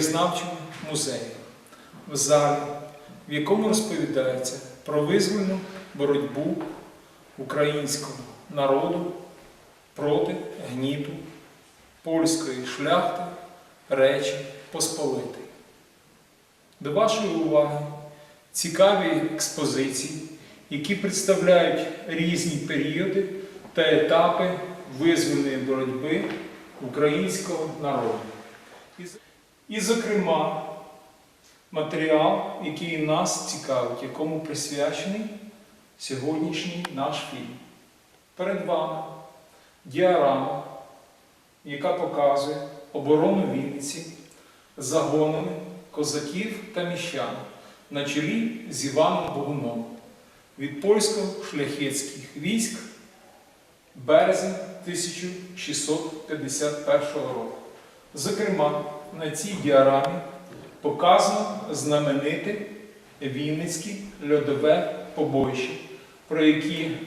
краєзнавчому музеї, в залі, в якому розповідається про визвольну боротьбу українського народу проти гніту польської шляхти Речі Посполитої. До вашої уваги цікаві експозиції, які представляють різні періоди та етапи визвольної боротьби українського народу. І, зокрема, матеріал, який нас цікавить, якому присвячений сьогоднішній наш фільм. Перед вами діарама, яка показує оборону Вінниці загонами козаків та міщан на чолі з Іваном Богуном від польсько-шляхетських військ березень 1651 року. Зокрема, на цій діарамі показано знамените Вінницьке льодове побоїще, про,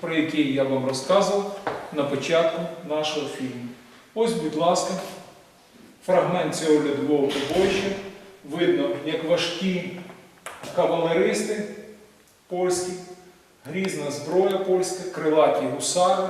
про яке я вам розказував на початку нашого фільму. Ось, будь ласка, фрагмент цього льодового побоїща. Видно, як важкі кавалеристи польські, грізна зброя польська, крилаті гусари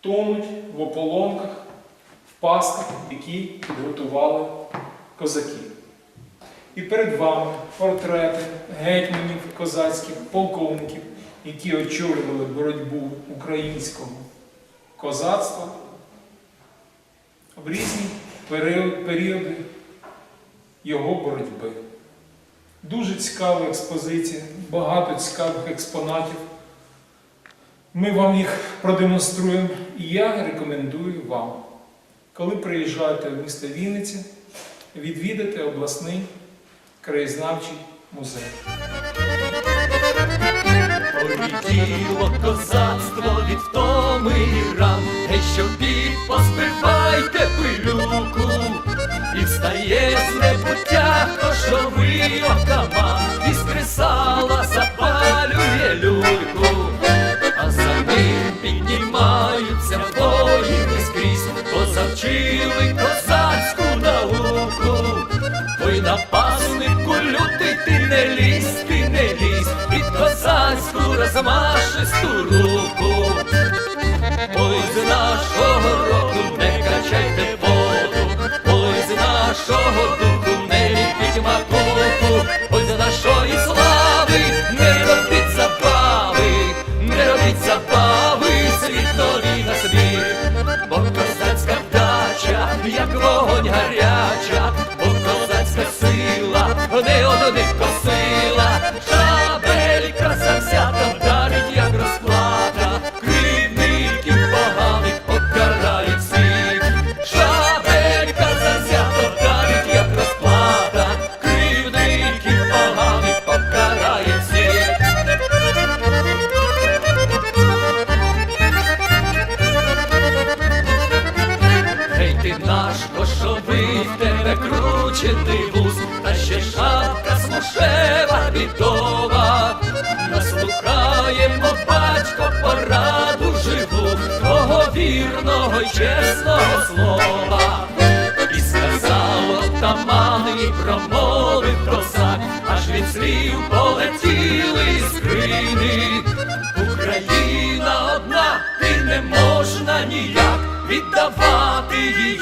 тонуть в ополонках, в які підготували козаки. І перед вами портрети гетьманів козацьких, полковників, які очолювали боротьбу українського козацтва в різні періоди його боротьби. Дуже цікава експозиція, багато цікавих експонатів. Ми вам їх продемонструємо, і я рекомендую вам, коли приїжджаєте в місто Вінниця, відвідати обласний краєзнавчий музей. Полетіло козацтво від втоми і ран, Гей, що поспивайте пилюку, козацьку розмашисту руку. Ой, з нашого роду не качайте воду, ой, з нашого духу не ліпіть макуху, ой, з нашої слави не робіть забави, не робіть забави, світові на світ, бо козацька вдача, як вогонь гаряча, бо козацька сила, не одних в тебе кручений вуз, та ще шапка смушева бідова. Наслухаємо, батько, пораду живу, твого вірного й чесного слова. І сказав отаман, і промовив козак, аж від слів полетіли скрини. Україна одна, ти не можна ніяк віддавати її